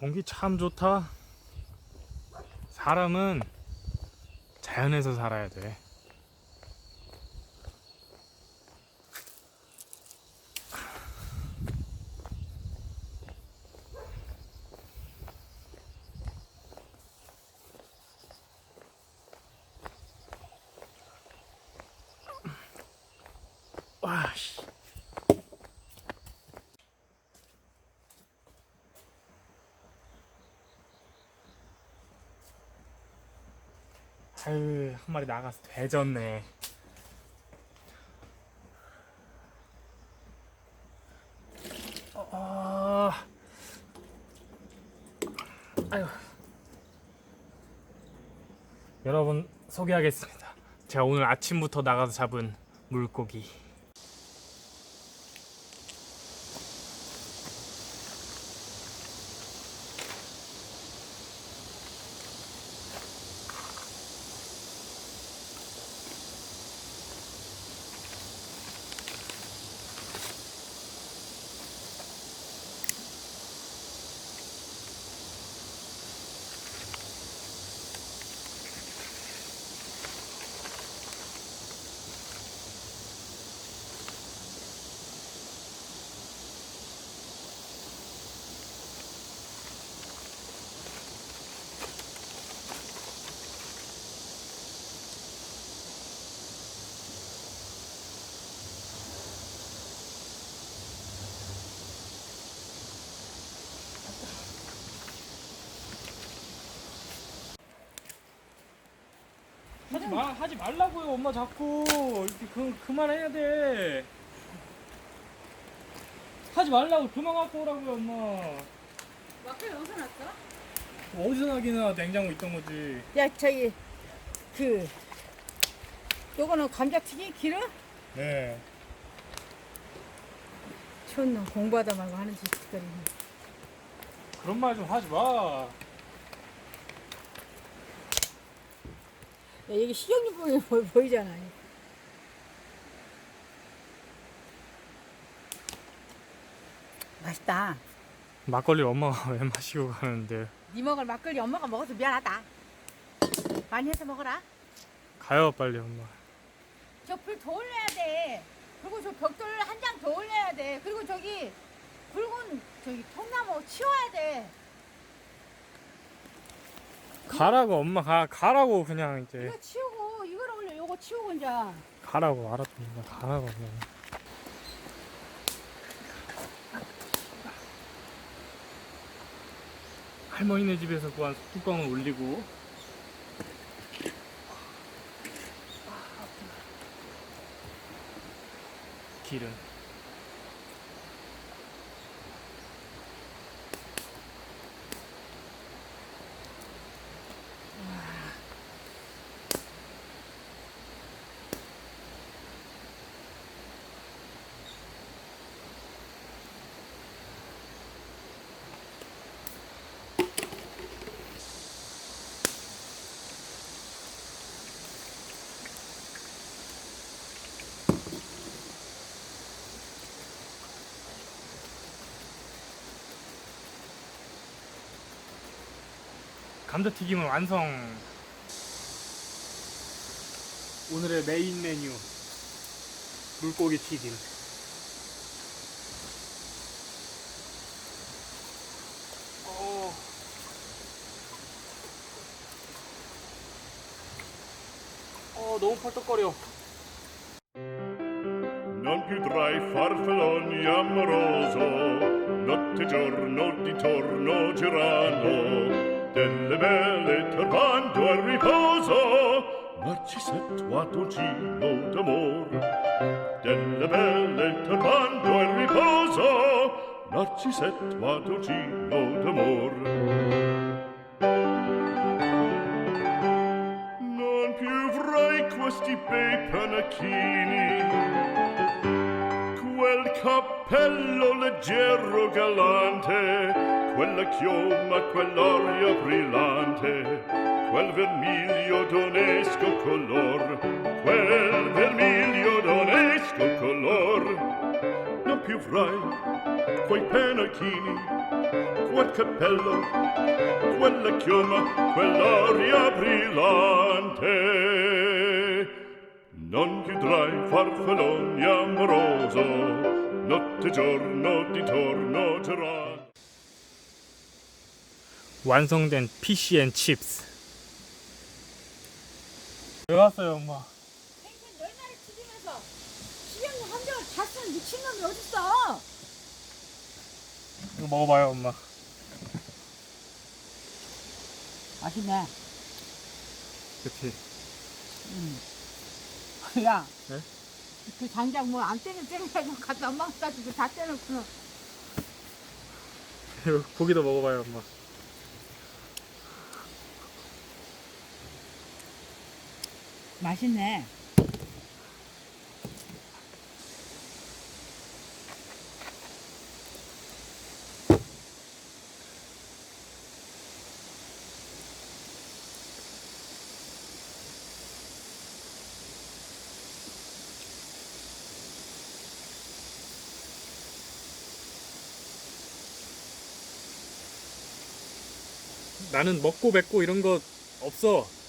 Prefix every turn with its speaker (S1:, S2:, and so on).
S1: 공기 참 좋다. 사람은 자연에서 살아야 돼. 와, 씨. 아유, 한 마리 나가서 되졌네. 어, 아유. 여러분 소개하겠습니다. 제가 오늘 아침부터 나가서 잡은 물고기. 하지 마, 하지 말라고요, 엄마 자꾸 이렇게 그 그만해야 돼. 하지 말라고 그만 갖고 오라고요, 엄마.
S2: 막걸리 어디서 났어?
S1: 어디서 나기나 냉장고 있던 거지.
S2: 야 저기 그 요거는 감자튀김 기름?
S1: 네.
S2: 촌놈 공부하다 말고 하는 짓거리
S1: 그런 말 좀 하지 마.
S2: 여기 식용유 보이, 보이, 보이 잖아. 맛있다.
S1: 막걸리 엄마가 왜 마시고 가는데.
S2: 네 먹을 막걸리 엄마가 먹어서 미안하다. 많이 해서 먹어라.
S1: 가요 빨리 엄마.
S2: 저 불 더 올려야 돼. 그리고 저 벽돌 한 장 더 올려야 돼. 그리고 저기 붉은 저기 통나무 치워야 돼
S1: 가라고 엄마 가 가라고 그냥 이제.
S2: 이거 치우고 이거를 올려. 요거 치우고 이제.
S1: 가라고 엄마 가라고 그냥. 할머니네 집에서 구한 뚜껑을 올리고. 기름 감자튀김은 완성. 오늘의 메인 메뉴 물고기 튀김. 어. 어 너무 펄떡거려.
S3: Non più tra i farfalloni amoroso, notte e giorno di torno girano, delle belle turbando al riposo narcisetto a dolcino d'amor. Delle belle turbando al riposo narcisetto a dolcino d'amor. Non più vrai questi bei panacchini. Quel cappello leggero galante quella chioma, quell'orio brillante, quel vermiglio d'onesco color, quel vermiglio d'onesco color. Non più avrai quei penachini, quel cappello, quella chioma, quell'aria brillante. Non chiudrai farfalloni amoroso, notte e giorno di torno girar.
S1: 완성된 피쉬앤 칩스. 왜 왔어요, 엄마?
S2: 생선 열 마리 튀기면서 수영이 함정을 다 쓰는 미친놈이 어딨어?
S1: 이거 먹어봐요, 엄마.
S2: 맛있네.
S1: 그치.
S2: 야.
S1: 네?
S2: 그 장작 뭐안 떼는 떼는 갖다 엄마가 가지고 다 떼놓고는
S1: 이거 고기도 먹어봐요, 엄마.
S2: 맛있네.
S1: 나는 먹고 뱉고 이런 거 없어.